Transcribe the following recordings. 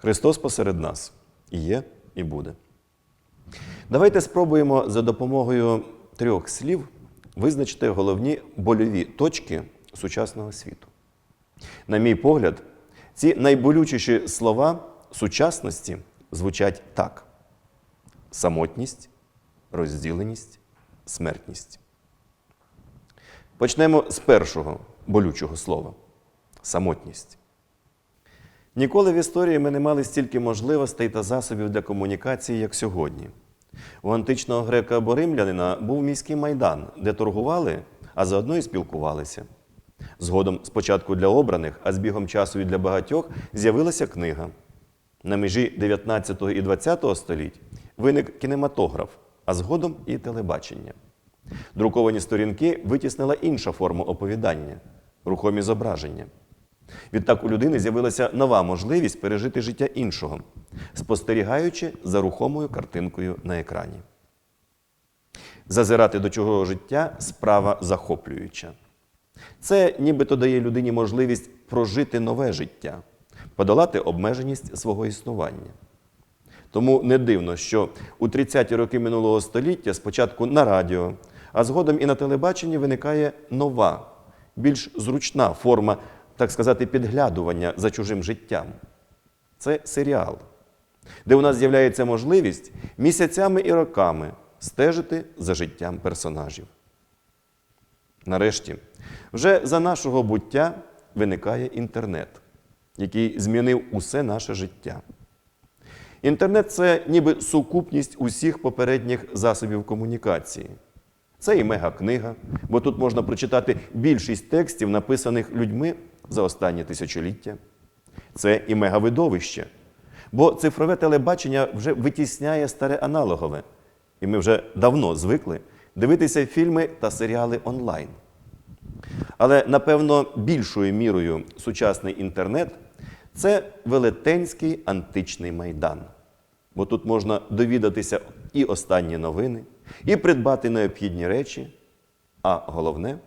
Христос посеред нас і є, і буде. Давайте спробуємо за допомогою трьох слів визначити головні больові точки сучасного світу. На мій погляд, ці найболючіші слова сучасності звучать так: самотність, розділеність, смертність. Почнемо з першого болючого слова самотність. Ніколи в історії ми не мали стільки можливостей та засобів для комунікації, як сьогодні. У античного грека або римлянина був міський майдан, де торгували, а заодно і спілкувалися. Згодом, спочатку для обраних, а з бігом часу і для багатьох, з'явилася книга. На межі 19 і 20 століть виник кінематограф, а згодом і телебачення. Друковані сторінки витіснила інша форма оповідання рухомі зображення. Відтак у людини з'явилася нова можливість пережити життя іншого, спостерігаючи за рухомою картинкою на екрані. Зазирати до чужого життя справа захоплююча. Це нібито дає людині можливість прожити нове життя, подолати обмеженість свого існування. Тому не дивно, що у 30-ті роки минулого століття спочатку на радіо, а згодом і на телебаченні виникає нова, більш зручна форма, так сказати, підглядування за чужим життям. Це серіал, де у нас з'являється можливість місяцями і роками стежити за життям персонажів. Нарешті, вже за нашого буття виникає інтернет, який змінив усе наше життя. Інтернет це ніби сукупність усіх попередніх засобів комунікації. Це і мегакнига, бо тут можна прочитати більшість текстів, написаних людьми за останні тисячоліття. Це і мегавидовище, бо цифрове телебачення вже витісняє старе аналогове, і ми вже давно звикли дивитися фільми та серіали онлайн. Але, напевно, більшою мірою сучасний інтернет це велетенський античний майдан. Бо тут можна довідатися і останні новини, і придбати необхідні речі, а головне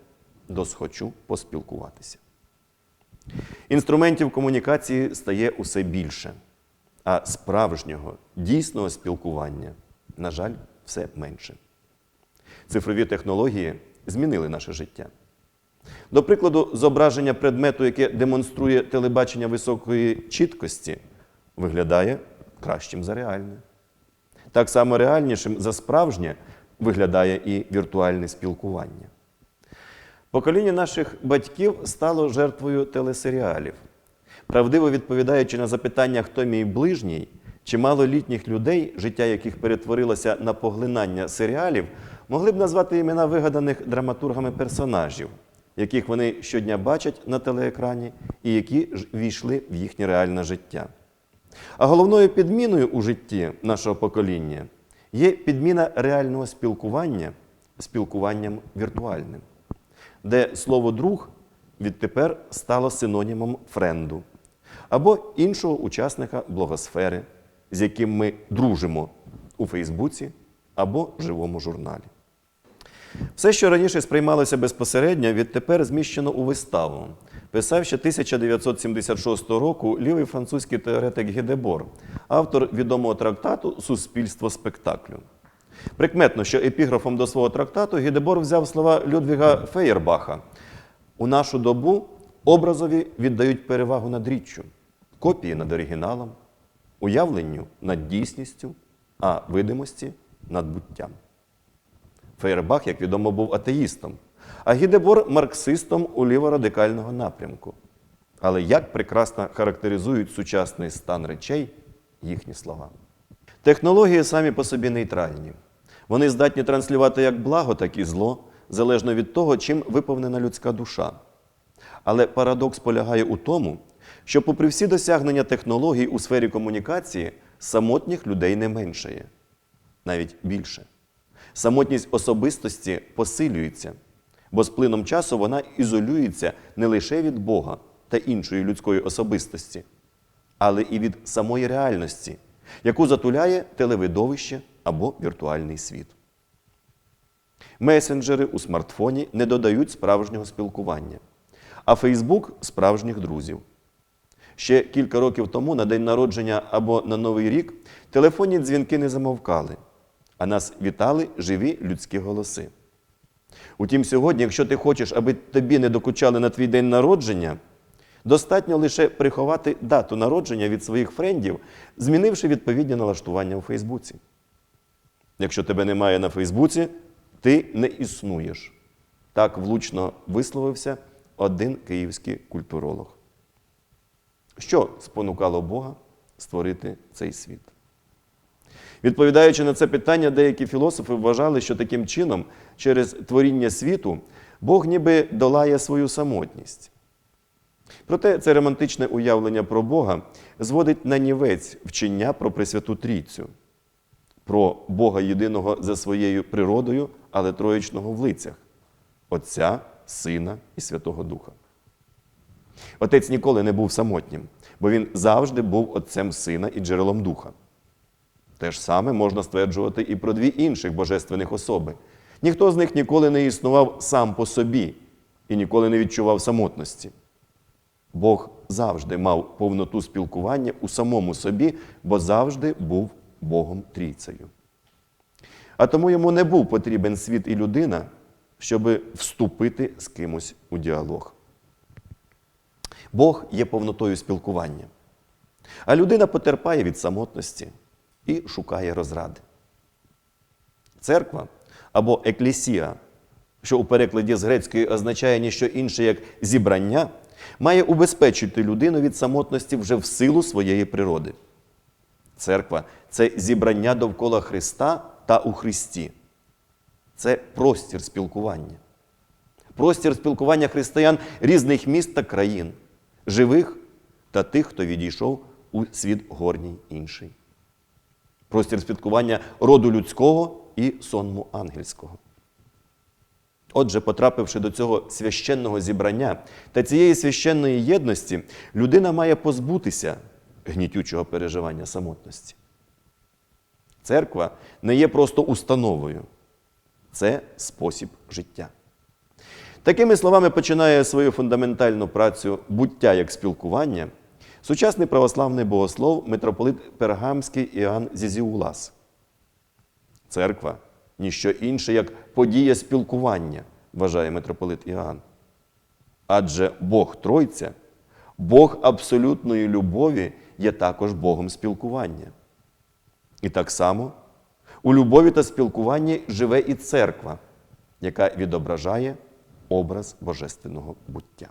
досхочу поспілкуватися. Інструментів комунікації стає усе більше, а справжнього, дійсного спілкування, на жаль, все менше. Цифрові технології змінили наше життя. До прикладу, зображення предмету, яке демонструє телебачення високої чіткості, виглядає кращим за реальне. Так само реальнішим за справжнє виглядає і віртуальне спілкування. Покоління наших батьків стало жертвою телесеріалів. Правдиво відповідаючи на запитання, хто мій ближній, чимало літніх людей, життя яких перетворилося на поглинання серіалів, могли б назвати імена вигаданих драматургами персонажів, яких вони щодня бачать на телеекрані і які ж війшли в їхнє реальне життя. А головною підміною у житті нашого покоління є підміна реального спілкування спілкуванням віртуальним, де слово друг відтепер стало синонімом френду або іншого учасника блогосфери, з яким ми дружимо у Фейсбуці або живому журналі. Все, що раніше сприймалося безпосередньо, відтепер зміщено у виставу. Писав ще 1976 року лівий французький теоретик Гедебор, автор відомого трактату Суспільство спектаклю. Прикметно, що епіграфом до свого трактату Гедебор взяв слова Людвіга Феєрбаха. У нашу добу образові віддають перевагу над річчю, копії над оригіналом, уявленню над дійсністю, а видимості над буттям. Фейербах, як відомо, був атеїстом, а Гідебор марксистом у ліворадикального напрямку. Але як прекрасно характеризують сучасний стан речей їхні слова. Технології самі по собі нейтральні. Вони здатні транслювати як благо, так і зло, залежно від того, чим виповнена людська душа. Але парадокс полягає у тому, що, попри всі досягнення технологій у сфері комунікації, самотніх людей не меншає, навіть більше. Самотність особистості посилюється, бо з плином часу вона ізолюється не лише від Бога та іншої людської особистості, але і від самої реальності, яку затуляє телевидовище або віртуальний світ. Месенджери у смартфоні не додають справжнього спілкування, а Фейсбук справжніх друзів. Ще кілька років тому на день народження або на Новий рік телефонні дзвінки не замовкали, а нас вітали живі людські голоси. Утім, сьогодні, якщо ти хочеш, аби тобі не докучали на твій день народження, достатньо лише приховати дату народження від своїх френдів, змінивши відповідні налаштування у Фейсбуці. Якщо тебе немає на Фейсбуці, ти не існуєш. Так влучно висловився один київський культуролог. Що спонукало Бога створити цей світ? Відповідаючи на це питання, деякі філософи вважали, що таким чином, через творіння світу, Бог ніби долає свою самотність. Проте це романтичне уявлення про Бога зводить на нівець вчення про Пресвяту Трійцю, про Бога єдиного за своєю природою, але троєчного в лицях Отця, Сина і Святого Духа. Отець ніколи не був самотнім, бо він завжди був отцем сина і джерелом духа. Те ж саме можна стверджувати і про дві інших божественних особи. Ніхто з них ніколи не існував сам по собі і ніколи не відчував самотності. Бог завжди мав повноту спілкування у самому собі, бо завжди був Богом трійцею. А тому йому не був потрібен світ і людина, щоб вступити з кимось у діалог. Бог є повнотою спілкування, а людина потерпає від самотності і шукає розради. Церква або еклесія, що у перекладі з грецької означає ніщо інше як зібрання, має убезпечити людину від самотності вже в силу своєї природи. Церква це зібрання довкола Христа та у Христі. Це простір спілкування. Простір спілкування християн різних міст та країн, живих та тих, хто відійшов у світ горній інший. Простір спілкування роду людського і сонму ангельського. Отже, потрапивши до цього священного зібрання та цієї священної єдності, людина має позбутися гнітючого переживання самотності. Церква не є просто установою, це спосіб життя. Такими словами починає свою фундаментальну працю буття як спілкування сучасний православний богослов митрополит Пергамський Іоанн Зізіулас. Церква ніщо інше, як подія спілкування, вважає митрополит Іоанн. Адже Бог Тройця, Бог абсолютної любові є також Богом спілкування. І так само у любові та спілкуванні живе і церква, яка відображає образ божественного буття.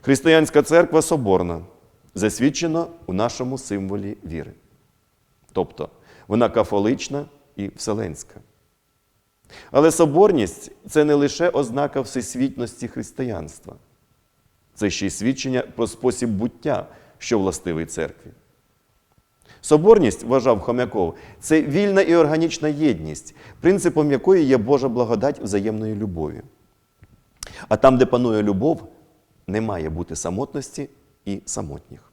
Християнська церква соборна, засвідчена у нашому символі віри. Тобто вона кафолична і вселенська. Але соборність це не лише ознака всесвітності християнства, це ще й свідчення про спосіб буття, що властивий церкві. Соборність, вважав Хомяков, це вільна і органічна єдність, принципом якої є Божа благодать взаємної любові. А там, де панує любов, не має бути самотності і самотніх.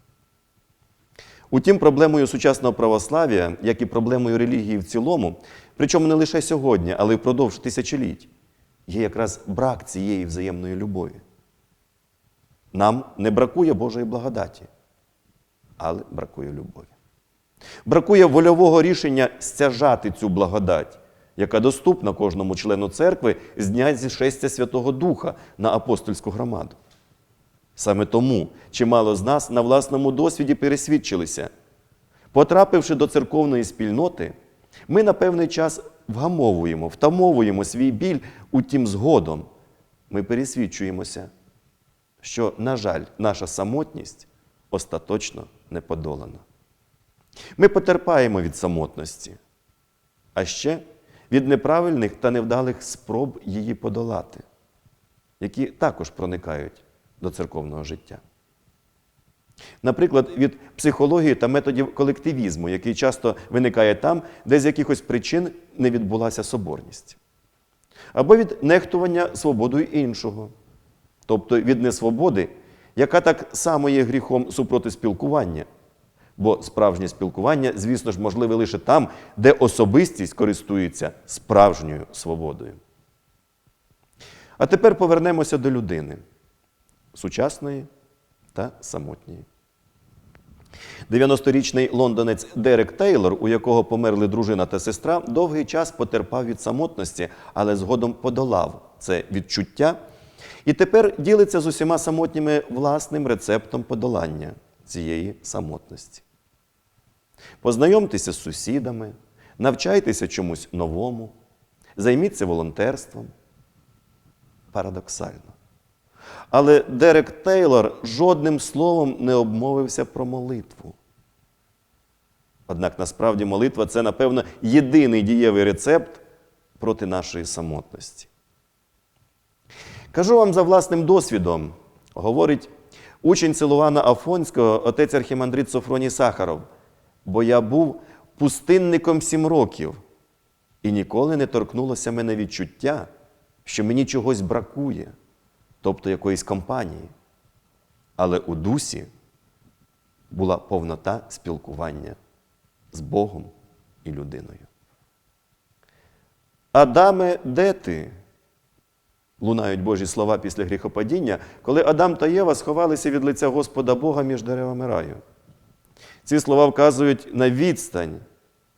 Утім, проблемою сучасного православ'я, як і проблемою релігії в цілому, причому не лише сьогодні, але й впродовж тисячоліть, є якраз брак цієї взаємної любові. Нам не бракує Божої благодаті, але бракує любові. Бракує вольового рішення стяжати цю благодать, яка доступна кожному члену церкви з дня зішестя Святого Духа на апостольську громаду. Саме тому чимало з нас на власному досвіді пересвідчилися. Потрапивши до церковної спільноти, ми на певний час вгамовуємо, втамовуємо свій біль, утім згодом ми пересвідчуємося, що, на жаль, наша самотність остаточно не подолана. Ми потерпаємо від самотності, а ще від неправильних та невдалих спроб її подолати, які також проникають до церковного життя. Наприклад, від психології та методів колективізму, який часто виникає там, де з якихось причин не відбулася соборність. Або від нехтування свободою іншого, тобто від несвободи, яка так само є гріхом супроти спілкування. Бо справжнє спілкування, звісно ж, можливе лише там, де особистість користується справжньою свободою. А тепер повернемося до людини сучасної та самотньої. 90-річний лондонець Дерек Тейлор, у якого померли дружина та сестра, довгий час потерпав від самотності, але згодом подолав це відчуття і тепер ділиться з усіма самотніми власним рецептом подолання цієї самотності. Познайомтеся з сусідами, навчайтеся чомусь новому, займіться волонтерством. Парадоксально. Але Дерек Тейлор жодним словом не обмовився про молитву. Однак насправді молитва це, напевно, єдиний дієвий рецепт проти нашої самотності. Кажу вам за власним досвідом, говорить учень Силуана Афонського, отець архімандрит Софроній Сахаров, бо я був пустинником сім років, і ніколи не торкнулося мене відчуття, що мені чогось бракує, тобто якоїсь компанії. Але у дусі була повнота спілкування з Богом і людиною. Адаме, де ти? Лунають Божі слова після гріхопадіння, коли Адам та Єва сховалися від лиця Господа Бога між деревами раю. Ці слова вказують на відстань,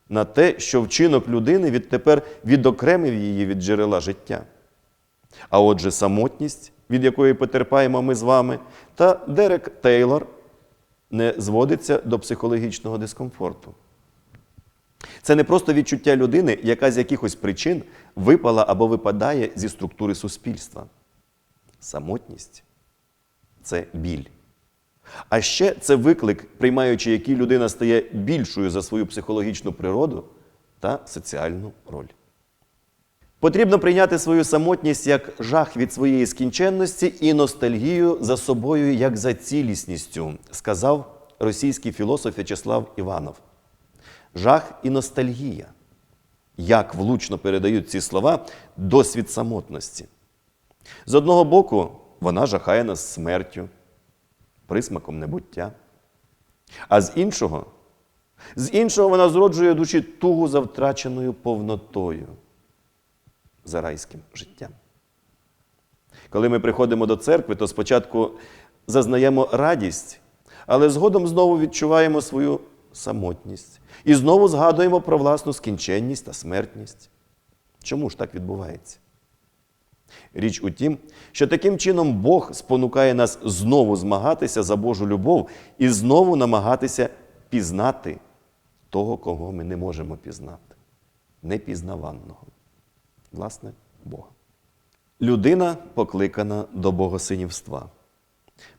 на те, що вчинок людини відтепер відокремив її від джерела життя. А отже, самотність, від якої потерпаємо ми з вами, та Дерек Тейлор не зводиться до психологічного дискомфорту. Це не просто відчуття людини, яка з якихось причин випала або випадає зі структури суспільства. Самотність це біль. А ще це виклик, приймаючи який людина стає більшою за свою психологічну природу та соціальну роль. Потрібно прийняти свою самотність як жах від своєї скінченності і ностальгію за собою як за цілісністю, сказав російський філософ В'ячеслав Іванов. Жах і ностальгія. Як влучно передають ці слова досвід самотності. З одного боку, вона жахає нас смертю, присмаком небуття. А з іншого, з іншого вона зроджує душі тугу за втраченою повнотою, за райським життям. Коли ми приходимо до церкви, то спочатку зазнаємо радість, але згодом знову відчуваємо свою самотність і знову згадуємо про власну скінченність та смертність. Чому ж так відбувається? Річ у тім, що таким чином Бог спонукає нас знову змагатися за Божу любов і знову намагатися пізнати того, кого ми не можемо пізнати, непізнаванного, власне, Бога. Людина покликана до богосинівства,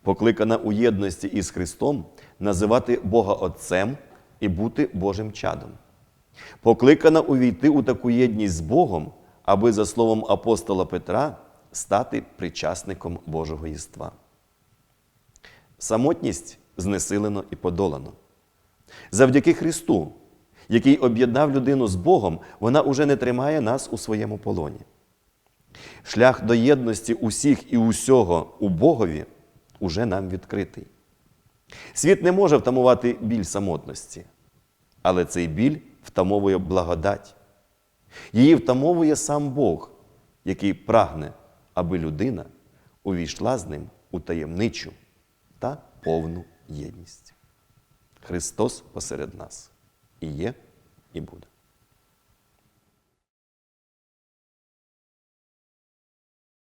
покликана у єдності із Христом називати Бога Отцем і бути Божим чадом. Покликана увійти у таку єдність з Богом, аби, за словом апостола Петра, стати причасником Божого єства. Самотність знесилено і подолано. Завдяки Христу, який об'єднав людину з Богом, вона уже не тримає нас у своєму полоні. Шлях до єдності усіх і усього у Богові уже нам відкритий. Світ не може втамувати біль самотності, але цей біль втамовує благодать. Її втамовує сам Бог, який прагне, аби людина увійшла з ним у таємничу та повну єдність. Христос посеред нас і є, і буде.